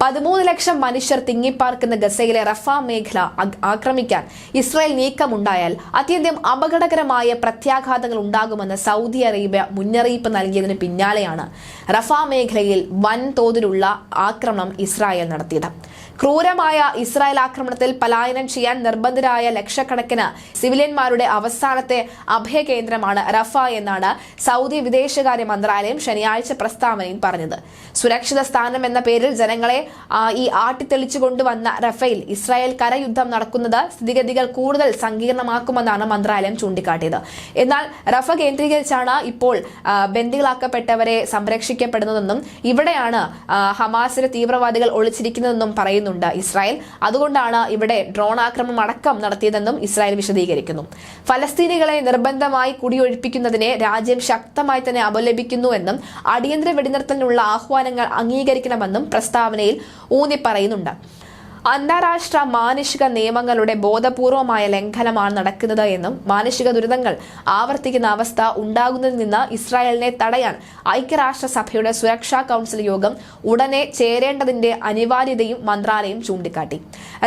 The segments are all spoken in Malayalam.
പതിമൂന്ന് ലക്ഷം മനുഷ്യർ തിങ്ങിപ്പാർക്കുന്ന ഗസയിലെ റഫ മേഖല ആക്രമിക്കാൻ ഇസ്രായേൽ നീക്കമുണ്ടായാൽ അത്യന്തം അപകടകരമായ പ്രത്യാഘാതങ്ങൾ ഉണ്ടാകുമെന്ന് സൗദി അറേബ്യ മുന്നറിയിപ്പ് നൽകിയതിന് പിന്നാലെയാണ് റഫ മേഖലയിൽ വൻതോതിലുള്ള ആക്രമണം ഇസ്രായേൽ നടത്തിയത്. ക്രൂരമായ ഇസ്രായേൽ ആക്രമണത്തിൽ പലായനം ചെയ്യാൻ നിർബന്ധരായ ലക്ഷക്കണക്കിന് സിവിലിയന്മാരുടെ അവസാനത്തെ അഭയകേന്ദ്രമാണ് റഫ എന്നാണ് സൗദി വിദേശകാര്യ മന്ത്രാലയം ശനിയാഴ്ച പ്രസ്താവനയിൽ പറഞ്ഞത്. സുരക്ഷിത സ്ഥാനം എന്ന പേരിൽ ജനങ്ങളെ ഈ ആട്ടിത്തെളിച്ചു കൊണ്ടുവന്ന റഫേൽ ഇസ്രായേൽ കരയുദ്ധം നടക്കുന്നത് സ്ഥിതിഗതികൾ കൂടുതൽ സങ്കീർണമാക്കുമെന്നാണ് മന്ത്രാലയം ചൂണ്ടിക്കാട്ടിയത്. എന്നാൽ റഫ കേന്ദ്രീകരിച്ചാണ് ഇപ്പോൾ ബന്ദികളാക്കപ്പെട്ടവരെ സംരക്ഷിക്കപ്പെടുന്നതെന്നും ഇവിടെയാണ് ഹമാസിലെ തീവ്രവാദികൾ ഒളിച്ചിരിക്കുന്നതെന്നും പറയുന്നുണ്ട് ഇസ്രായേൽ. അതുകൊണ്ടാണ് ഇവിടെ ഡ്രോൺ ആക്രമണം അടക്കം നടത്തിയതെന്നും ഇസ്രായേൽ വിശദീകരിക്കുന്നു. ഫലസ്തീനികളെ നിർബന്ധമായി കുടിയൊഴിപ്പിക്കുന്നതിനെ രാജ്യം ശക്തമായി തന്നെ അപലപിക്കുന്നുവെന്നും അടിയന്തര വെടിനിർത്തലിനുള്ള ആഹ്വാനങ്ങൾ അംഗീകരിക്കണമെന്നും പ്രസ്താവനയിൽ ഊന്നി പറയുന്നുണ്ട് അന്താരാഷ്ട്ര മാനുഷിക നിയമങ്ങളുടെ ബോധപൂർവമായ ലംഘനമാണ് നടക്കുന്നത് എന്നും മാനുഷിക ദുരിതങ്ങൾ ആവർത്തിക്കുന്ന അവസ്ഥ ഉണ്ടാകുന്നതിൽ നിന്ന് ഇസ്രായേലിനെ തടയാൻ ഐക്യരാഷ്ട്രസഭയുടെ സുരക്ഷാ കൌൺസിൽ യോഗം ഉടനെ ചേരേണ്ടതിന്റെ അനിവാര്യതയും മന്ത്രാലയം ചൂണ്ടിക്കാട്ടി.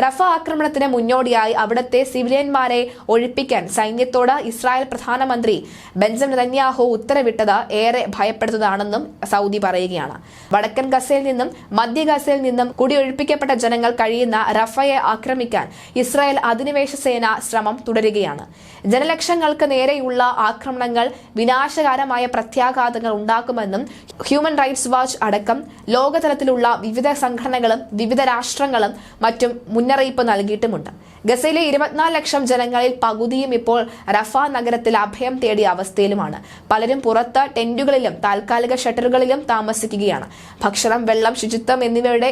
റഫ ആക്രമണത്തിന് മുന്നോടിയായി അവിടുത്തെ സിവിലിയന്മാരെ ഒഴിപ്പിക്കാൻ സൈന്യത്തോട് ഇസ്രായേൽ പ്രധാനമന്ത്രി ബെഞ്ചമിൻ നെതന്യാഹു ഉത്തരവിട്ടത് ഏറെ ഭയപ്പെടുന്നതാണെന്നും സൗദി പറയുകയാണ്. വടക്കൻ ഗസയിൽ നിന്നും മധ്യ ഗസയിൽ നിന്നും കുടിയൊഴിപ്പിക്കപ്പെട്ട ജനങ്ങൾ കഴിയുന്ന റഫയെ ആക്രമിക്കാൻ ഇസ്രായേൽ അധിനിവേശ സേന ശ്രമം തുടരുകയാണ്. ജനലക്ഷങ്ങൾക്ക് നേരെയുള്ള ആക്രമണങ്ങൾ വിനാശകരമായ പ്രത്യാഘാതങ്ങൾ ഉണ്ടാക്കുമെന്നും ഹ്യൂമൻ റൈറ്റ്സ് വാച്ച് അടക്കം ലോകതലത്തിലുള്ള വിവിധ സംഘടനകളും വിവിധ രാഷ്ട്രങ്ങളും മറ്റും മുന്നറിയിപ്പ് നൽകിയിട്ടുമുണ്ട്. ഗസയിലെ ഇരുപത്തിനാല് ലക്ഷം ജനങ്ങളിൽ പകുതിയും ഇപ്പോൾ റഫ നഗരത്തിൽ അഭയം തേടിയ അവസ്ഥയിലുമാണ്. പലരും പുറത്ത് ടെന്റുകളിലും താൽക്കാലിക ഷട്ടറുകളിലും താമസിക്കുകയാണ്. ഭക്ഷണം വെള്ളം ശുചിത്വം എന്നിവയുടെ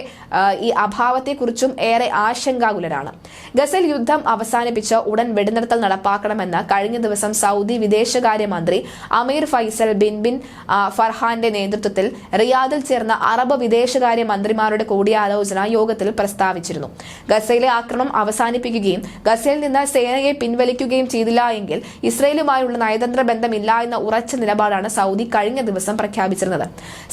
ഈ അഭാവത്തെക്കുറിച്ചും ഏറെ ആശങ്കാകുലരാണ്. ഗസൽ യുദ്ധം അവസാനിപ്പിച്ച് ഉടൻ വെടിനിർത്തൽ നടപ്പാക്കണമെന്ന് കഴിഞ്ഞ ദിവസം സൗദി വിദേശകാര്യമന്ത്രി അമീർ ഫൈസൽ ബിൻ ബിൻ ഫർഹാന്റെ നേതൃത്വത്തിൽ റിയാദിൽ ചേർന്ന അറബ് വിദേശകാര്യ മന്ത്രിമാരുടെ കൂടിയാലോചന യോഗത്തിൽ പ്രസ്താവിച്ചിരുന്നു. ഗസയിലെ ആക്രമണം അവസാനിപ്പിക്കുകയും ഗസയിൽ നിന്ന് സേനയെ പിൻവലിക്കുകയും ചെയ്തില്ല എങ്കിൽ ഇസ്രയേലുമായുള്ള നയതന്ത്ര ബന്ധമില്ല എന്ന ഉറച്ച നിലപാടാണ് സൗദി കഴിഞ്ഞ ദിവസം പ്രഖ്യാപിച്ചിരുന്നത്.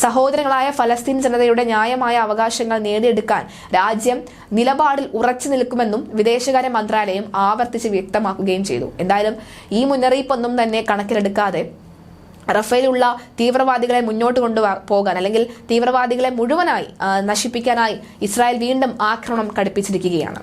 സഹോദരങ്ങളായ ഫലസ്തീൻ ജനതയുടെ ന്യായമായ അവകാശങ്ങൾ നേടിയെടുക്കാൻ രാജ്യം നിലപാടിൽ ഉറച്ചു നിൽക്കുമെന്നും വിദേശകാര്യ മന്ത്രാലയം ആവർത്തിച്ച് വ്യക്തമാക്കുകയും ചെയ്തു. എന്തായാലും ഈ മുന്നറിയിപ്പൊന്നും തന്നെ കണക്കിലെടുക്കാതെ റഫേലുള്ള തീവ്രവാദികളെ മുന്നോട്ട് കൊണ്ടു പോകാൻ അല്ലെങ്കിൽ തീവ്രവാദികളെ മുഴുവനായി നശിപ്പിക്കാനായി ഇസ്രായേൽ വീണ്ടും ആക്രമണം കടുപ്പിച്ചിരിക്കുകയാണ്